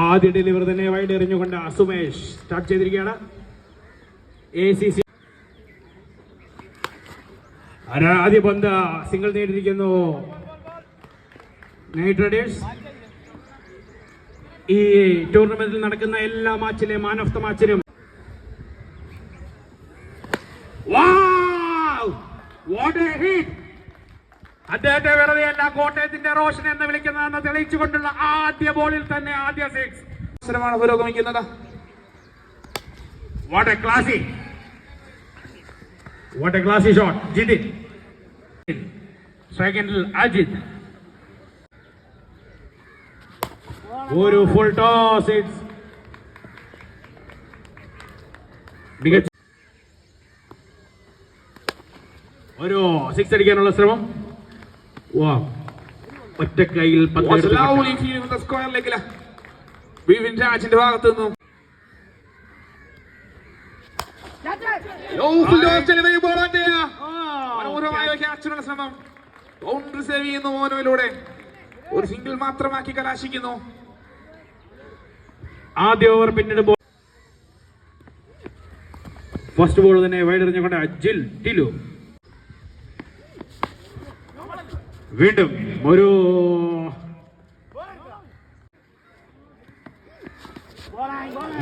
ആദ്യ ഡെലിവറി തന്നെ വൈഡ് എറിഞ്ഞുകൊണ്ട് സുമേഷ് സ്റ്റാർട്ട് ചെയ്തിരിക്കുകയാണ്. എ സി സി ആദ്യ പന്ത് സിംഗിൾ നേടിയിരിക്കുന്നു. നൈറ്റ് റൈഡേഴ്സ് ഈ ടൂർണമെന്റിൽ നടക്കുന്ന എല്ലാ മാച്ചിലെ മാൻ ഓഫ് ദ മാച്ചിനും വാട്ട് എ ഹിറ്റ് അദ്ദേഹത്തെ വെറുതെയല്ല കോട്ടയത്തിന്റെ റോഷൻ എന്ന് വിളിക്കുന്നതെന്ന് തെളിയിച്ചുകൊണ്ടുള്ള ആദ്യ ബോളിൽ തന്നെ ആദ്യ സിക്സ് മത്സരമാണ് പുരോഗമിക്കുന്നത്. What a classy what a classy shot Jithin സെക്കൻഡിൽ അജിത് ഒരു ഫുൾ ടോസ് ഇറ്റ്സ് മികച്ച ഒരു സിക്സ് അടിക്കാനുള്ള ശ്രമം. വാ. ഒറ്റ കൈയിൽ Was പത്ത് lovely feeling the square ലെഗിൽ Vivin രാജിന്റെ ഭാഗത്ത് നിന്നും. മനോഹരമായ ക്യാച്ചിനുള്ള ശ്രമം. ബൗണ്ടറി സേവ് ചെയ്യുന്നു മോനോയിലൂടെ ഒരു സിംഗിൾ മാത്രമാക്കി കലാശിക്കുന്നു. ആദ്യ ഓവർ പിന്നിടുമ്പോൾ ഫസ്റ്റ് ബോൾ തന്നെ വൈഡെറിഞ്ഞുകൊണ്ട് അജിൽ ടിലു. വീണ്ടും ഒരു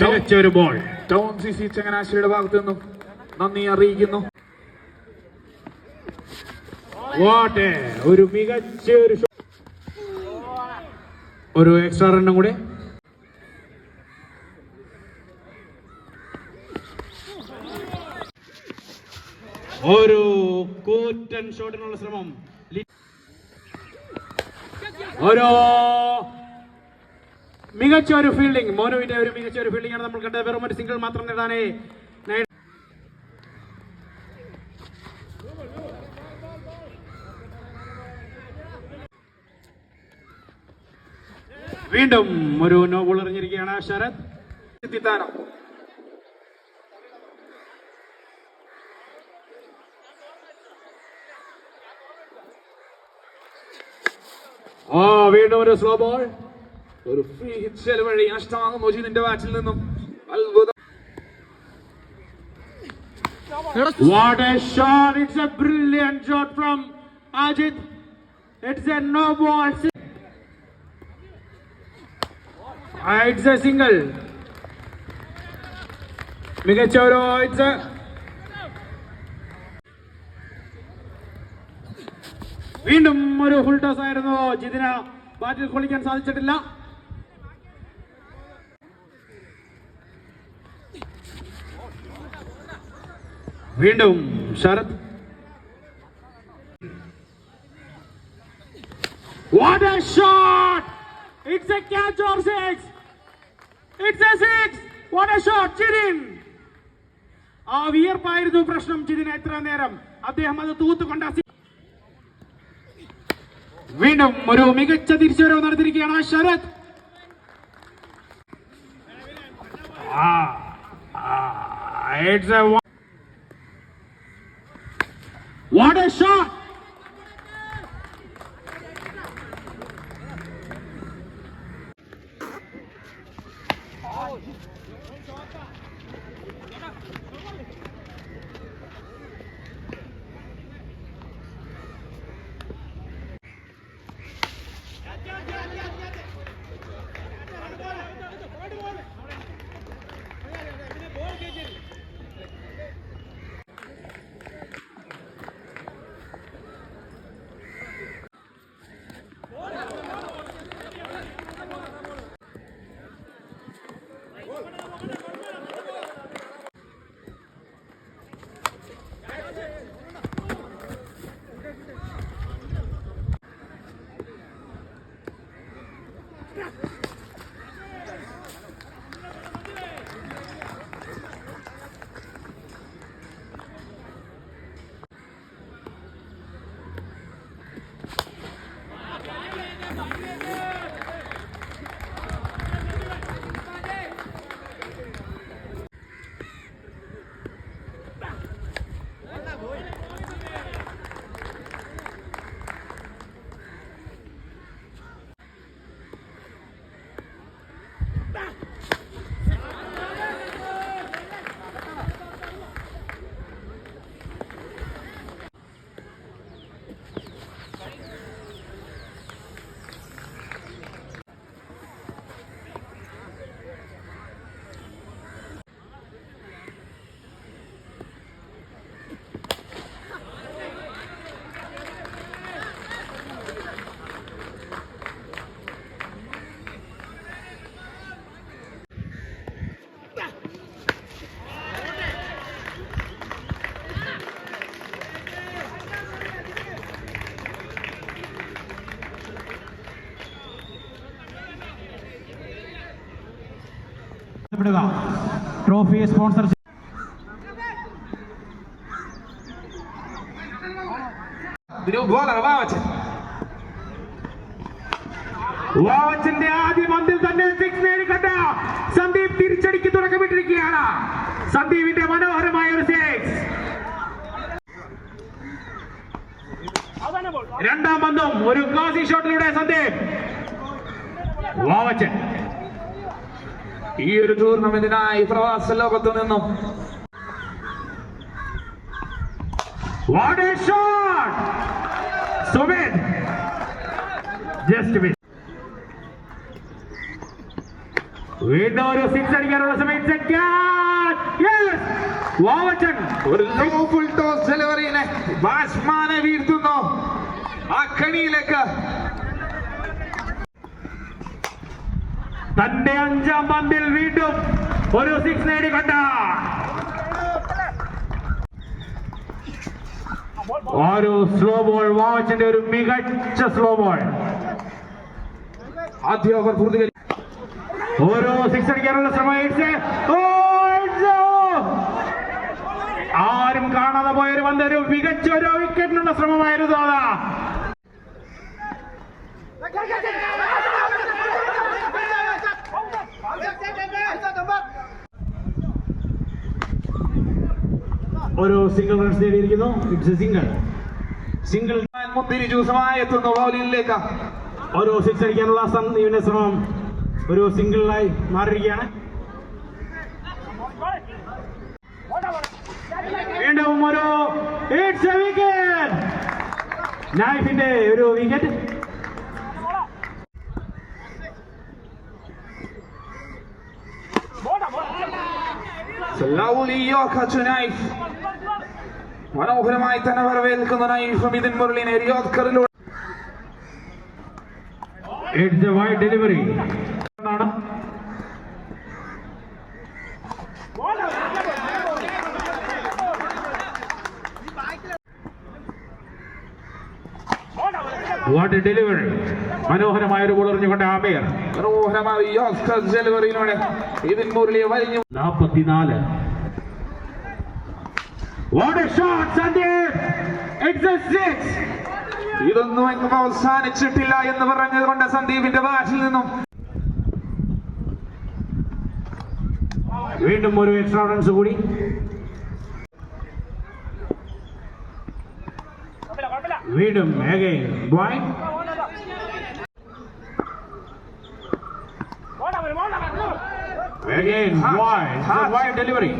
മികച്ച ബോൾ ടൗൺ സി സി ചങ്ങനാശ്ശേരിയുടെ ഭാഗത്ത് നിന്നും നന്ദി അറിയിക്കുന്നു. ഒരു മികച്ച ഒരു ഒരു എക്സ്ട്രാ റണ്ണും കൂടെ. ഒരു കൂറ്റൻ ഷോട്ടിനുള്ള ശ്രമം. ഒരു മികച്ച ഒരു ഫീൽഡിംഗ് മോനുവിന്റെ ഒരു മികച്ച ഒരു ഫീൽഡിംഗ് ആണ് നമ്മൾ കണ്ടത്. വെറും ഒരു സിംഗിൾ മാത്രം നേടാനേ വീണ്ടും ഒരു നോ ബോൾ എറിഞ്ഞിരിക്കുകയാണ് ശരത്. എത്തിത്താനം ആ വീണ്ടും ഒരു സ്ലോ ബോൾ ഒരു ഫ്രീ ഹിറ്റ് വഴി നഷ്ടമാകുന്നു നിന്റെ ബാറ്റിൽ നിന്നും അത്ഭുതം What a shot! It's a brilliant shot from Ajit. It's a no ball. Ah, It's a single. മികച്ച ഒരു ഇറ്റ്സ് വീണ്ടും ഒരു ഫുൾ ടോസ് ആയിരുന്നു ജിതിന ബാറ്റിൽ കൊള്ളിക്കാൻ സാധിച്ചിട്ടില്ല വീണ്ടും Sarath What a shot! It's a catch or six! It's a six! What a shot! ചിരിൻ ആ വിയർപ്പായിരുന്നു പ്രശ്നം ചിരിന് എത്ര നേരം അദ്ദേഹം അത് തൂത്തുകൊണ്ട് വീണ്ടും ഒരു മികച്ച തിരിച്ചുവരവ് നടത്തിയിരിക്കുകയാണ് Sarath What a shot! Whoa. Trophy sponsor ആദ്യ പന്തിൽ തന്നെ സിക്സ് നേടിക്കണ്ട സന്ദീപ് തിരിച്ചടിക്ക് തുടക്കമിട്ടിരിക്കുകയാണ്. സന്ദീപിന്റെ മനോഹരമായ ഒരു സിക്സ് രണ്ടാം പന്തും ഒരു ക്ലാസി ഷോട്ടിലൂടെ സന്ദീപ്. വാവച്ചൻ ഈ ഒരു ടൂർണമെന്റിനായി പ്രവാസ ലോകത്ത് നിന്നും. വീണ്ടും ഒരു സിക്സ് അടിക്കാനുള്ള സമയം വാവച്ചൻ ഒരു ലോ ഫുൾ ടോസ് ഡെലിവറിയിലെ ബാറ്റ്സ്മാനെ വീഴ്ത്തുന്നു. ആ കണിയിലേക്ക് തന്റെ അഞ്ചാം പന്തിൽ വീണ്ടും ഒരു സിക്സ് നേടിക്കണ്ട ഒരു സ്ലോ ബോൾ വാച്ചിന്റെ ഒരു മികച്ച സ്ലോ ബോൾ ആദ്യ ഓവർ പൂർത്തീകരിച്ചു. ഓരോ സിക്സ് അടിക്കാനുള്ള ശ്രമം ആരും കാണാതെ പോയ ഒരു പന്ത്. ഒരു മികച്ച ഒരു വിക്കറ്റിനുള്ള ശ്രമമായിരുന്നു അതാ. ഒരു സിംഗിൾ റൺസ് നേടിയിരിക്കുന്നു. ഇറ്റ്സ് എ സിംഗിൾ സിംഗിൾ ജ്യൂസുമായി എത്തുന്ന ബൗലിംഗിലേക്ക് ഒരു സിക്സ് അടിക്കാനുള്ള സന്ദീപിന്റെ ശ്രമം ഒരു സിംഗിളായി മാറിയിരിക്കുകയാണ്. വീണ്ടും ഒരു ഇറ്റ്സ് എ വിക്കറ്റ് നൈഫിന്റെ ഒരു വിക്കറ്റ് ലൗലി Yorker നൈഫ് മനോഹരമായി തന്നെ വരവേൽക്കുന്ന നൈഫ് മിഥുൻ മുരളിനെ യോർക്കറിലൂടെ it's a wide delivery what delivery മനോഹരമായ ഒരു ബോൾ എറിഞ്ഞുകൊണ്ട് ആമയർ മനോഹരമായ ഡെലിവറിയിലൂടെ ഇതിൻ മുരളിയെ വലിഞ്ഞു. നാൽപ്പത്തിനാല് What a shot, Sandeep! It's a six! ഇതൊന്നും എങ്ങും അവസാനിച്ചിട്ടില്ല എന്ന് പറഞ്ഞതുകൊണ്ട് സന്ദീപിന്റെ ബാറ്റിൽ നിന്നും വീണ്ടും ഒരു എക്സ്ട്രാ റൺസ് കൂടി വീണ്ടും again wide. Again wide. It's a wide delivery.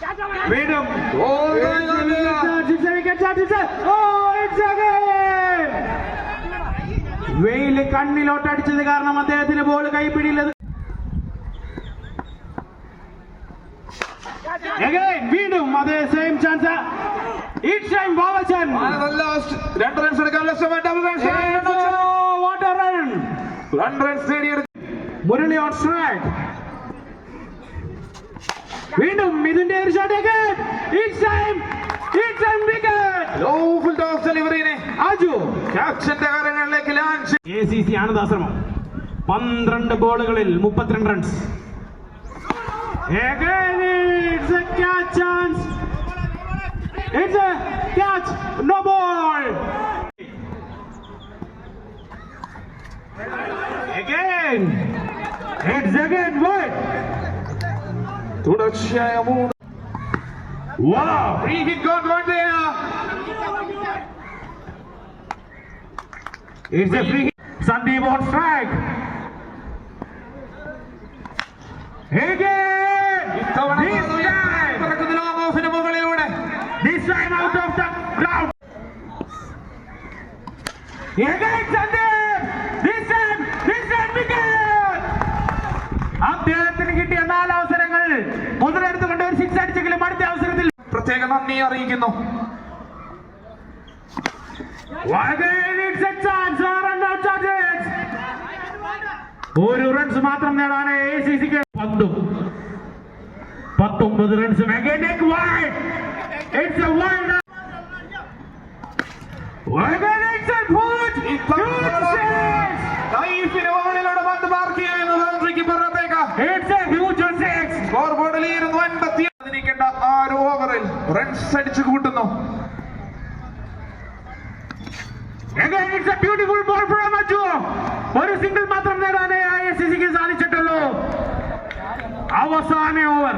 വീണ്ടും ഓ, It's a wicket, it's a- Oh, it's again! വെയിൽ കണ്ണിലോട്ട് അടിച്ചത് കാരണം അദ്ദേഹത്തിന് ബോൾ കൈപ്പിടിയില്ലത് വീണ്ടും അതേ same chance it's time Babachan. രണ്ട് റൺസ് എടുക്കാൻ നേടിയെടുത്തു മുരളി ഓൺ സ്ട്രൈക്ക് വീണ്ടും ഇതിന്റെ ഒരു shot it's time it's time wicket low full toss ഡെലിവറിനെ Aju ക്യാപ്റ്റന്റെ കാര്യങ്ങളിലേക്ക് land A C C Anandashramam പന്ത്രണ്ട് ബോളുകളിൽ മുപ്പത്തിരണ്ട് runs Again, it's a catch chance. It's a catch, no ball. Again, it's again wide. തുടർച്ചയായ മൂന്ന് Wow. Free hit gone gone It's a free hit. Sandeep on strike. Again. ഇത്തവണ This time. പറക്കുന്ന long ഓഫിന് മുകളിലൂടെ This time out of the ground. Again Sandeep. അദ്ദേഹത്തിന് കിട്ടിയ നാല് അവസരങ്ങൾ മുതലെടുത്തുകൊണ്ട് ഒരു സിക്സ് അടിച്ചെങ്കിലും അടുത്ത അവസരത്തിൽ പ്രത്യേക നന്ദി അറിയിക്കുന്നു. ഒരു റൺസ് മാത്രം നേടാൻ എ സി സിക്ക് പത്തും പത്തൊമ്പത് runs Again, a wide. It's a wide. Again, it's a put. Huge six. ലൈഫിന് മുകളിലൂടെ പന്ത് അടിച്ചു കൂട്ടുന്നു Again, it's a beautiful ball from Achu. ഒരു സിംഗിൾ മാത്രം നേടാനേ ഐ എസ് സിക്ക് സാധിച്ചിട്ടുള്ളൂ. അവസാന ഓവർ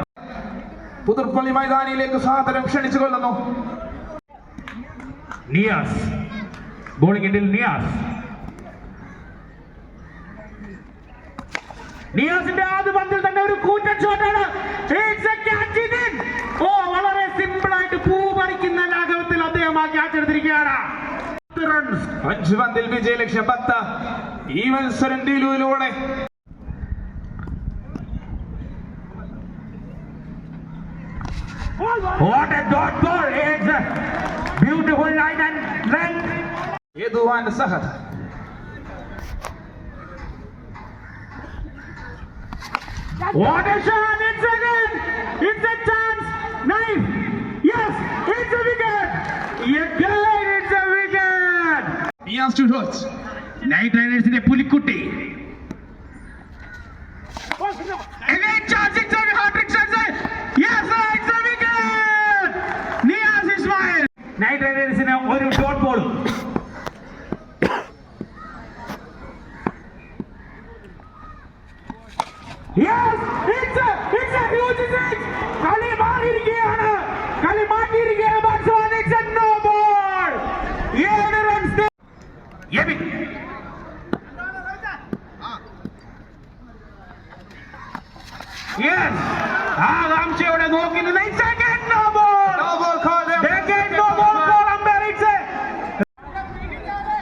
പുതുപ്പള്ളി മൈതാനിയിലേക്ക് സാധനം ക്ഷണിച്ചു കൊള്ളുന്നു നിയാസ്. ബോളിംഗ് ഇന്ത്യയിൽ നിയാസ്. നിയാസിന്റെ ആദ്യ പന്തിൽ തന്നെ ഒരു കൂറ്റൻ ഷോട്ടാണ്. ഓ വളരെ സിമ്പിൾ ആയിട്ട് പൂ പറിക്കുന്ന ലാഘവത്തിൽ അദ്ദേഹം ആ ക്യാച്ച് എടുത്തിരിക്കുകയാണ്. റൺസ് അഞ്ച് പന്തിൽ വിജയലക്ഷ്യം പത്ത് ഈ മത്സരം ഡീലുവിലൂടെ What a dot ball! It's a beautiful line and length. യദുവാൻ Sahad What a shot! It's again! It's a chance! Knife! Yes! It's a wicket! Again! It's a wicket! Niyas to ടോച്ച് knight റൈഡേഴ്സിന്റെ പുലിക്കുട്ടി Again chance! It's a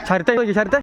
शर्त शर्त